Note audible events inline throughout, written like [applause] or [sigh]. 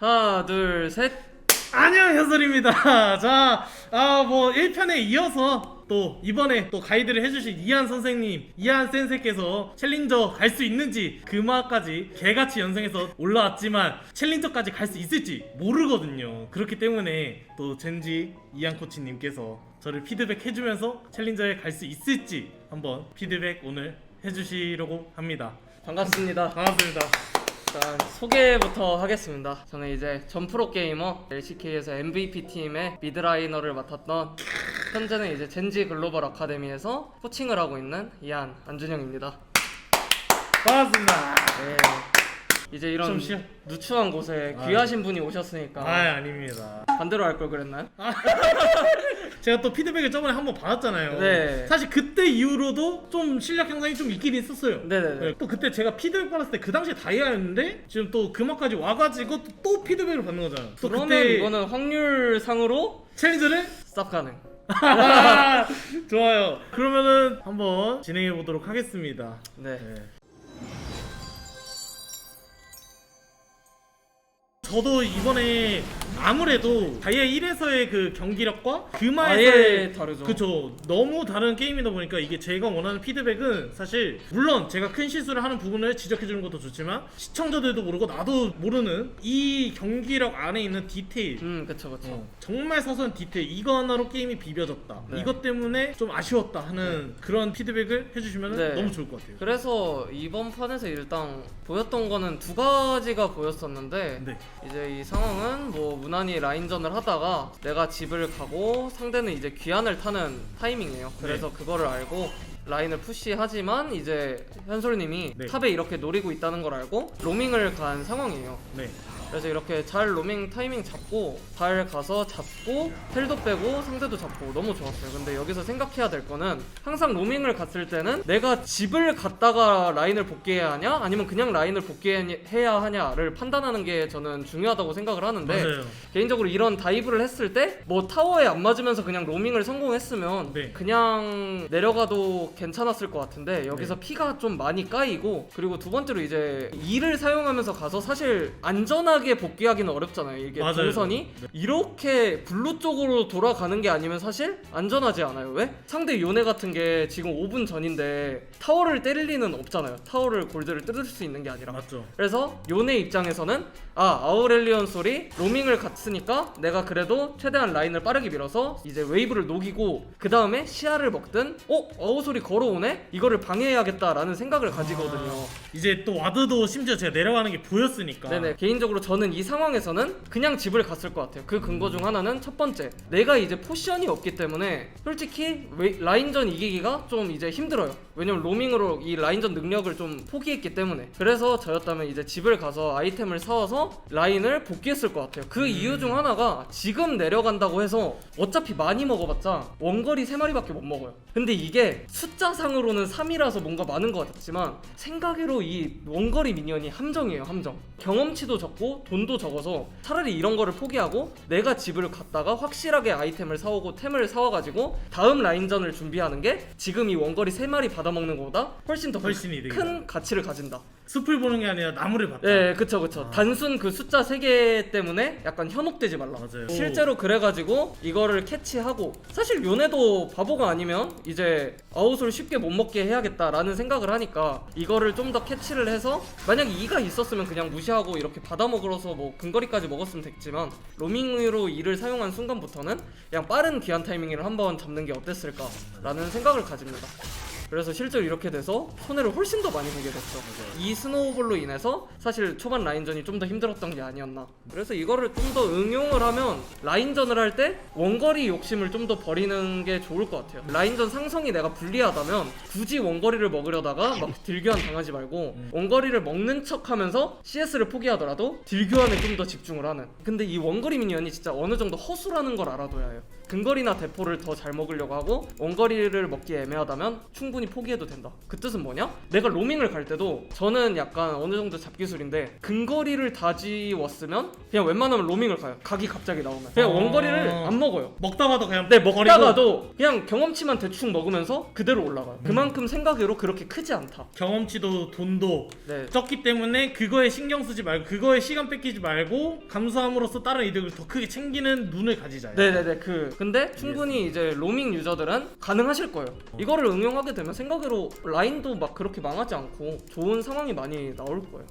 하나 둘 셋. 안녕 현솔입니다. [laughs] 자, 아뭐 1편에 이어서 또 이번에 또 가이드를 해주신 이한 선생님, 이한 센세께서 챌린저 갈 수 있는지 금화까지 개같이 연승해서 올라왔지만 챌린저까지 갈 수 있을지 모르거든요. 그렇기 때문에 또 젠지 이한 코치님께서 저를 피드백 해주면서 챌린저에 갈 수 있을지 한번 피드백 오늘 해주시려고 합니다. 반갑습니다. 반갑습니다. 일단 소개부터 하겠습니다. 저는 이제 전 프로 게이머 LCK에서 MVP 팀의 미드라이너를 맡았던 현재는 이제 젠지 글로벌 아카데미에서 코칭을 하고 있는 이한 안준영입니다. 반갑습니다. 네. 이제 이런 좀 쉬어. 누추한 곳에 아. 귀하신 분이 오셨으니까 아 아닙니다. 반대로 할 걸 그랬나요? [laughs] 제가 또 피드백을 저번에 한번 받았잖아요. 네. 사실 그때 이후로도 좀 실력 향상이 좀 있긴 있었어요. 네네네. 네, 또 그때 제가 피드백 받았을 때 그 당시에 다이아였는데 지금 또 그만까지 와가지고 또, 또 피드백을 받는 거잖아요. 또 그러면 그때 이거는 확률상으로 챌린저를 쌉 가능. 아, [laughs] 좋아요. 그러면은 한번 진행해 보도록 하겠습니다. 네. 네. 저도 이번에 아무래도 다이아 1에서의 그 경기력과 금화에서의 아예 다르죠. 그쵸 너무 다른 게임이다 보니까 이게 제가 원하는 피드백은 사실 물론 제가 큰 실수를 하는 부분을 지적해 주는 것도 좋지만 시청자들도 모르고 나도 모르는 이 경기력 안에 있는 디테일 음, 그쵸, 그쵸. 어, 정말 사소한 디테일 이거 하나로 게임이 비벼졌다 네. 이것 때문에 좀 아쉬웠다 하는 그런 피드백을 해주시면 네. 너무 좋을 것 같아요 그래서 이번 판에서 일단 보였던 거는 두 가지가 보였었는데 네. 이제 이 상황은 뭐 무난히 라인전을 하다가 내가 집을 가고 상대는 이제 귀환을 타는 타이밍이에요. 그래서 네. 그거를 알고 라인을 푸시하지만 이제 현솔님이 네. 탑에 이렇게 노리고 있다는 걸 알고 로밍을 간 상황이에요. 네. 그래서 이렇게 잘 로밍 타이밍 잡고 잘 가서 잡고 텔도 빼고 상대도 잡고 너무 좋았어요. 근데 여기서 생각해야 될 거는 항상 로밍을 갔을 때는 내가 집을 갔다가 라인을 복귀해야 하냐 아니면 그냥 라인을 복귀해야 하냐를 판단하는 게 저는 중요하다고 생각을 하는데 맞아요 개인적으로 이런 다이브를 했을 때 뭐 타워에 안 맞으면서 그냥 로밍을 성공했으면 네. 그냥 내려가도 괜찮았을 것 같은데 여기서 네. 피가 좀 많이 까이고 그리고 두 번째로 이제 이를 사용하면서 가서 사실 안전하게 복귀하기는 어렵잖아요. 이게 맞아요. 동선이. 네. 이렇게 블루 쪽으로 돌아가는 게 아니면 사실 안전하지 않아요. 왜? 상대 요네 같은 게 지금 5분 전인데 타워를 때릴 리는 없잖아요. 타워를 골드를 뜯을 수 있는 게 아니라. 맞죠. 그래서 요네 입장에서는 아 아우렐리언 소리 로밍을 갔으니까 내가 그래도 최대한 라인을 빠르게 밀어서 이제 웨이브를 녹이고 그 다음에 시야를 먹든 어 어우 소리 걸어오네? 이거를 방해해야겠다라는 생각을 가지거든요. 이제 또 와드도 심지어 제가 내려가는 게 보였으니까. 네네. 개인적으로 저는 이 상황에서는 그냥 집을 갔을 것 같아요. 그 근거 중 하나는 첫 번째 내가 이제 포션이 없기 때문에 솔직히 웨- 라인전 이기기가 좀 이제 힘들어요. 왜냐면 로밍으로 이 라인전 능력을 좀 포기했기 때문에 그래서 저였다면 이제 집을 가서 아이템을 사와서 라인을 복귀했을 것 같아요. 그 이유 중 하나가 지금 내려간다고 해서 어차피 많이 먹어봤자 원거리 3마리밖에 못 먹어요. 근데 이게 숫자상으로는 3이라서 뭔가 많은 것 같지만 생각으로 이 원거리 미니언이 함정이에요 함정 경험치도 적고 돈도 적어서 차라리 이런 거를 포기하고 내가 집을 갔다가 확실하게 아이템을 사오고 템을 사와가지고 다음 라인전을 준비하는 게 지금 이 원거리 3마리 받아먹는 것보다 훨씬 더 훨씬 이득이다. 큰 가치를 가진다 숲을 보는 게 아니라 나무를 봤다 네, 그쵸, 그쵸. 아. 단순 그 숫자 3개 때문에 약간 현혹되지 말라. 맞아요. 실제로 그래가지고 이거를 캐치하고 사실 요네도 바보가 아니면 이제 아웃을 쉽게 못 먹게 해야겠다라는 생각을 하니까 이거를 좀 더 캐치를 해서 만약 2가 있었으면 그냥 무시하고 이렇게 받아 먹으러서 뭐 근거리까지 먹었으면 됐지만 로밍으로 2를 사용한 순간부터는 그냥 빠른 귀환 타이밍을 한번 잡는 게 어땠을까라는 생각을 가집니다. 그래서 실제로 이렇게 돼서 손해를 훨씬 더 많이 보게 됐죠. 이 스노우볼로 인해서 사실 초반 라인전이 좀 더 힘들었던 게 아니었나. 그래서 이거를 좀 더 응용을 하면 라인전을 할 때 원거리 욕심을 좀 더 버리는 게 좋을 것 같아요. 라인전 상성이 내가 불리하다면 굳이 원거리를 먹으려다가 막 딜교환 당하지 말고 원거리를 먹는 척 하면서 CS를 포기하더라도 딜교환에 좀 더 집중을 하는. 근데 이 원거리 미니언이 진짜 어느 정도 허수라는 걸 알아둬야 해요. 근거리나 대포를 더 잘 먹으려고 하고 원거리를 먹기 애매하다면 충분히 충분히 포기해도 된다. 그 뜻은 뭐냐? 내가 로밍을 갈 때도 저는 약간 어느 정도 잡기술인데 근거리를 다지웠으면 그냥 웬만하면 로밍을 가요. 각이 갑자기 나오면 그냥 어. 원거리를 안 먹어요. 먹다가도 그냥 네 버리고. 먹다가도 그냥 경험치만 대충 먹으면서 그대로 올라가요. 그만큼 생각으로 그렇게 크지 않다. 경험치도 돈도 네. 적기 때문에 그거에 신경 쓰지 말고 그거에 시간 뺏기지 말고 감수함으로써 다른 이득을 더 크게 챙기는 눈을 가지자. 네네네 그 근데 충분히 이제 로밍 유저들은 가능하실 거예요 이거를 응용하게 되면 생각으로 라인도 막 그렇게 망하지 않고 좋은 상황이 많이 나올 거예요.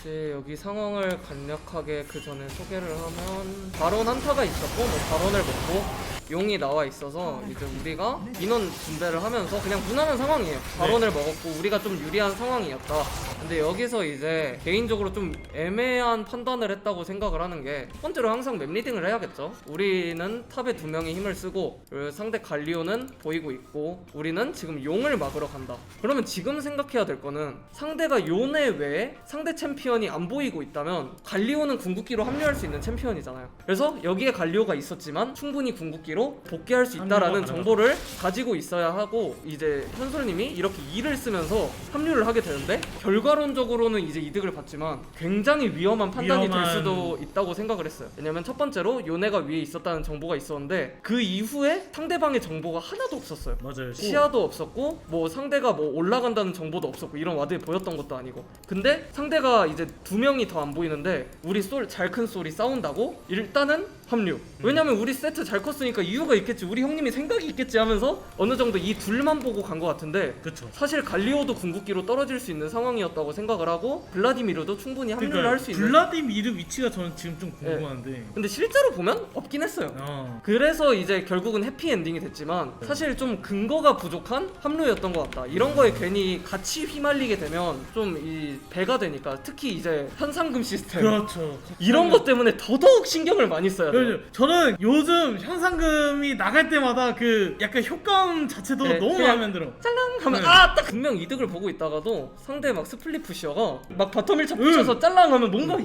이제 여기 상황을 간략하게 그 전에 소개를 하면 바론 한타가 있었고 뭐 바론을 먹고 용이 나와 있어서 이제 우리가 인원 분배를 하면서 그냥 무난한 상황이에요. 바론을 먹었고 우리가 좀 유리한 상황이었다. 근데 여기서 이제 개인적으로 좀 애매한 판단을 했다고 생각을 하는 게 첫 번째로 항상 맵 리딩을 해야겠죠. 우리는 탑에 두 명이 힘을 쓰고 그리고 상대 갈리오는 보이고 있고 우리는 지금 용을 막으러 간다. 그러면 지금 생각해야 될 거는 상대가 요네 외에 상대 챔피언이 안 보이고 있다면 갈리오는 궁극기로 합류할 수 있는 챔피언이잖아요. 그래서 여기에 갈리오가 있었지만 충분히 궁극기 로 복귀할 수 있다라는 정보를 가지고 있어야 하고 이제 현솔님이 이렇게 일을 쓰면서 합류를 하게 되는데 결과론적으로는 이제 이득을 받지만 굉장히 위험한 판단이 위험한- 될 수도 있다고 생각을 했어요. 왜냐면 첫 번째로 요네가 위에 있었다는 정보가 있었는데 그 이후에 상대방의 정보가 하나도 없었어요. 맞아요. 시야도 없었고 뭐 상대가 뭐 올라간다는 정보도 없었고 이런 와드에 보였던 것도 아니고 근데 상대가 이제 두 명이 더 안 보이는데 우리 솔 잘 큰 솔이 싸운다고 일단은 합류. 왜냐면 우리 세트 잘 컸으니까 이유가 있겠지. 우리 형님이 생각이 있겠지 하면서 어느 정도 이 둘만 보고 간 것 같은데 그쵸. 사실 갈리오도 궁극기로 떨어질 수 있는 상황이었다고 생각을 하고 블라디미르도 충분히 합류를 할 수 있는 블라디미르 위치가 저는 지금 좀 궁금한데. 근데 실제로 보면 없긴 했어요. 어. 그래서 이제 결국은 해피 엔딩이 됐지만 사실 좀 근거가 부족한 합류였던 것 같다. 이런 거에 괜히 같이 휘말리게 되면 좀 이 배가 되니까 특히 이제 현상금 시스템. 그렇죠. 이런 것 때문에 더더욱 신경을 많이 써야 돼요 그렇죠. 저는 요즘 현상금이 나갈 때마다 그 약간 효과음 자체도 네, 너무 그냥- 마음에 들어. 짤랑 하면 네. 아딱 분명 이득을 보고 있다가도 상대 막 스플릿 푸시어가 막 바텀 1차 응. 붙여서 짤랑 하면 뭔가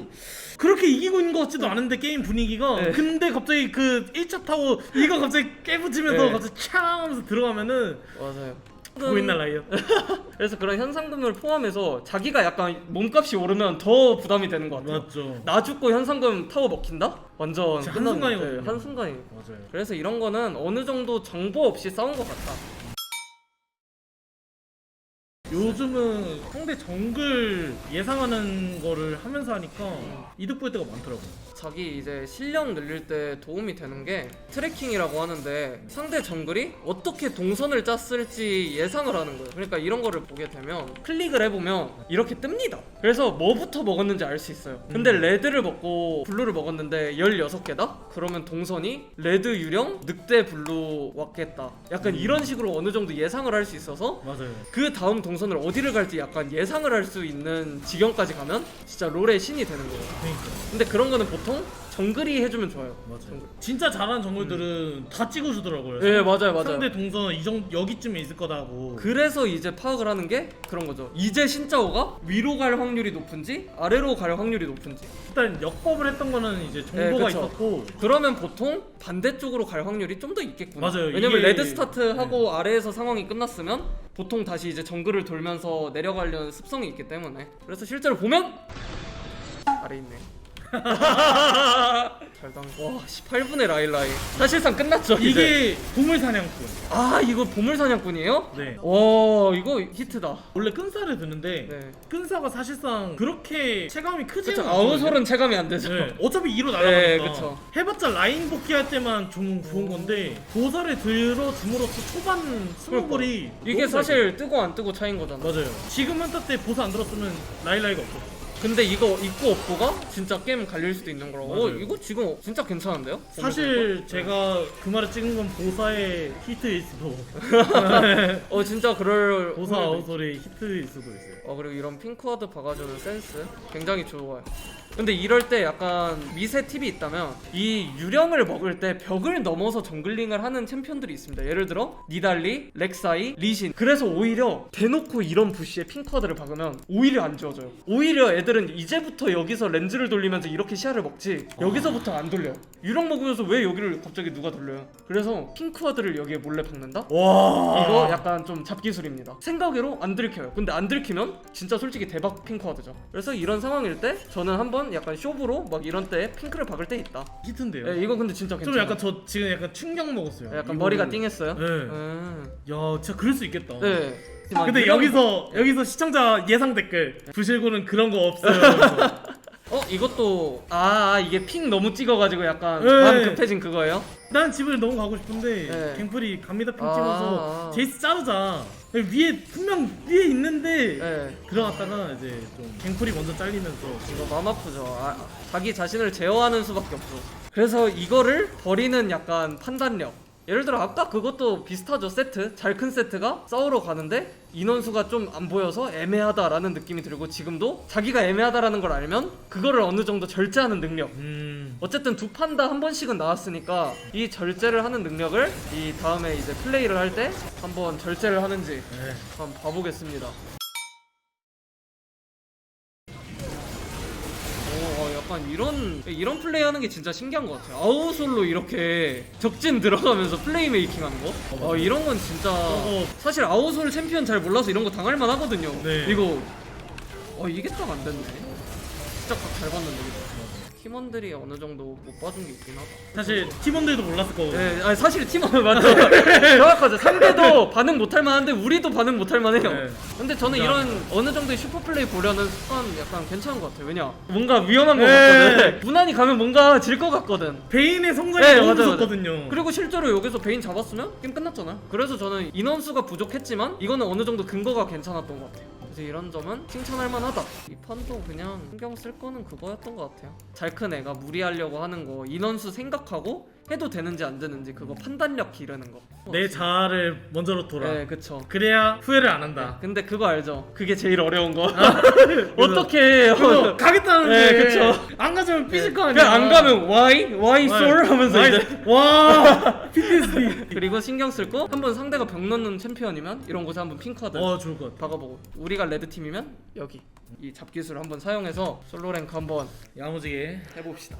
그렇게 이기고 있는 것 같지도 않은데 게임 분위기가 네. 근데 갑자기 그 1차 타고 이거 갑자기 깨부치면서 네. 갑자기 촤 하면서 들어가면은 맞아요 보이나 라이엇 [laughs] 그래서 그런 현상금을 포함해서 자기가 약간 몸값이 오르면 더 부담이 되는 것 같아요. 맞죠. 나 죽고 현상금 타워 먹힌다? 완전 진짜 한순간이거든요. 한 순간이 맞아요. 그래서 이런 거는 어느 정도 정보 없이 싸운 것 같다 요즘은 상대 정글 예상하는 거를 하면서 하니까 이득 볼 때가 많더라고요 자기 이제 실력 늘릴 때 도움이 되는 게 트래킹이라고 하는데 상대 정글이 어떻게 동선을 짰을지 예상을 하는 거예요. 그러니까 이런 거를 보게 되면 클릭을 해보면 이렇게 뜹니다. 그래서 뭐부터 먹었는지 알 수 있어요. 근데 음. 레드를 먹고 블루를 먹었는데 16개다? 그러면 동선이 레드 유령, 늑대 블루 왔겠다. 약간 음. 이런 식으로 어느 정도 예상을 할 수 있어서 맞아요 그 다음 동선 을 어디를 갈지 약간 예상을 할 수 있는 지경까지 가면 진짜 롤의 신이 되는 거예요. 그러니까 근데 그런 거는 보통 정글이 해주면 좋아요. 맞아요 진짜 잘하는 정글들은 다 찍어주더라고요 예, 맞아요, 맞아요. 상대 동선 이 정도 여기쯤에 있을 거다고 그래서 이제 파악을 하는 게 그런 거죠. 이제 신짜오가 위로 갈 확률이 높은지 아래로 갈 확률이 높은지. 일단 역법을 했던 거는 이제 네, 정보가 그쵸. 있었고 그러면 보통 반대쪽으로 갈 확률이 좀 더 있겠구나. 맞아요. 왜냐면 이게- 네. 레드 스타트 하고 아래에서 상황이 끝났으면 보통 다시 이제 정글을 돌면서 내려가려는 습성이 있기 때문에. 그래서 실제로 보면 아래 있네. [laughs] 잘 당. 와, 18분의 라일라이. 사실상 끝났죠. 이제. 이게 보물 사냥꾼 아 이거 보물 사냥꾼이에요? 네 와 이거 히트다. 원래 끈사를 드는데 네. 끈사가 사실상 그렇게 체감이 크지 그쵸 않아요 아웃솔은 체감이 안 되죠. 네, 어차피 2로 네, 날아가니까 그쵸. 해봤자 라인 복귀할 때만 좀 좋은 건데 보살을 들어줌으로써 초반 스노볼이 이게 너무 사실 뜨고 안 뜨고 차인 거잖아. 잘. 맞아요 지금 한타 때 보살 안 들었으면 라일라이가 없어 근데 이거 있고 없고가 진짜 게임 갈릴 수도 있는 거라고. 어, 맞아요. 이거 지금 진짜 괜찮은데요? 사실 제가 그 말을 찍은 건 보사의 히트일 수도 [laughs] 어 진짜 그럴 보사 아웃솔의 히트일 수도 있어요 어 그리고 이런 핑크워드 박아주는 센스 굉장히 좋아요. 근데 이럴 때 약간 미세 팁이 있다면 이 유령을 먹을 때 벽을 넘어서 정글링을 하는 챔피언들이 있습니다. 예를 들어 니달리, 렉사이, 리신. 그래서 오히려 대놓고 이런 부시에 핑크워드를 박으면 오히려 안 지워져요. 오히려 애들 애들은 이제부터 여기서 렌즈를 돌리면서 이렇게 시야를 먹지 여기서부터 안 돌려 유령 먹으면서 왜 여기를 갑자기 누가 돌려요? 그래서 핑크와드를 여기에 몰래 박는다? 와. 이거 약간 좀 잡기술입니다. 생각외로 안 들켜요. 근데 안 들키면 진짜 솔직히 대박 핑크와드죠. 그래서 이런 상황일 때 저는 한번 약간 쇼부로 막 이런 때 핑크를 박을 때 있다 히트인데요. 예, 이거 근데 진짜 좀 괜찮아 약간 저 지금 약간 충격 먹었어요. 약간 이거를. 머리가 띵했어요 네. 음. 야 진짜 그럴 수 있겠다. 네 근데 이런- 여기서 여기서 시청자 예상 댓글 부실고는 그런 거 없어요. [laughs] 어 이것도 아, 아, 이게 핑 너무 찍어가지고 약간 네. 마음 급해진 그거예요? 난 집을 너무 가고 싶은데 네. 갱플이 갑니다 핑 아, 찍어서 아. 제이스 자르자 위에 분명 위에 있는데 네 들어갔다가 이제 좀 갱플이 먼저 잘리면서 이거 마음 아프죠. 아, 자기 자신을 제어하는 수밖에 없어. 그래서 이거를 버리는 약간 판단력. 예를 들어 아까 그것도 비슷하죠 세트 잘 큰 세트가 싸우러 가는데 인원수가 좀 안 보여서 애매하다라는 느낌이 들고 지금도 자기가 애매하다라는 걸 알면 그거를 어느 정도 절제하는 능력 음 어쨌든 두 판 다 한 번씩은 나왔으니까 이 절제를 하는 능력을 이 다음에 이제 플레이를 할 때 한번 절제를 하는지 네. 한번 봐보겠습니다. 약간 이런 이런 플레이 하는 게 진짜 신기한 것 같아요. 아우솔로 이렇게 적진 들어가면서 플레이 메이킹 하는 거. 어, 이런 건 진짜 어. 사실 아우솔 챔피언 잘 몰라서 이런 거 당할 만 하거든요. 네. 이거 어 이게 딱 안 됐네. 진짜 각잘 봤는데. 팀원들이 어느 정도 못 봐준 게 있긴 하다. 사실 팀원들도 몰랐을 거고 네, 아니 사실 팀원 [laughs] 맞죠. 정확하죠. 상대도 [laughs] 반응 못할 만한데 우리도 반응 못할 만해요. 네. 근데 저는. 이런 어느 정도의 슈퍼 플레이 보려는 습관 약간 괜찮은 것 같아요. 왜냐? 뭔가 위험한 것 네. 같거든. 무난히 가면 뭔가 질 것 같거든. 베인의 성장이 네, 너무 맞아요, 맞아요. 무섭거든요. 그리고 실제로 여기서 베인 잡았으면 게임 끝났잖아요. 그래서 저는 인원수가 부족했지만 이거는 어느 정도 근거가 괜찮았던 것 같아요. 그래서 이런 점은 칭찬할 만하다. 이 판도 그냥 신경 쓸 거는 그거였던 것 같아요. 잘 큰 애가 무리하려고 하는 거 인원수 생각하고 해도 되는지 안 되는지 그거 판단력 기르는 거. 내 자아를 먼저 놓더라. 네, 그쵸. 그래야 후회를 안 한다. 근데 그거 알죠? 그게 제일 어려운 거. [laughs] 어떻게 해요? 그래서 가겠다는데 네, 그쵸. 안 가자면 삐질 거 아니야. 그냥 안 가면 why? why soul? 하면서 와이- 이제 [laughs] 와 PTSD. 그리고 신경 쓸 거 한 번 상대가 병 넣는 챔피언이면 이런 곳에 한번 핑크하드 어 좋을 것 같아. 박아보고 우리가 레드 팀이면 여기 이 잡기술 한번 사용해서 솔로 랭크 한번 야무지게 해봅시다.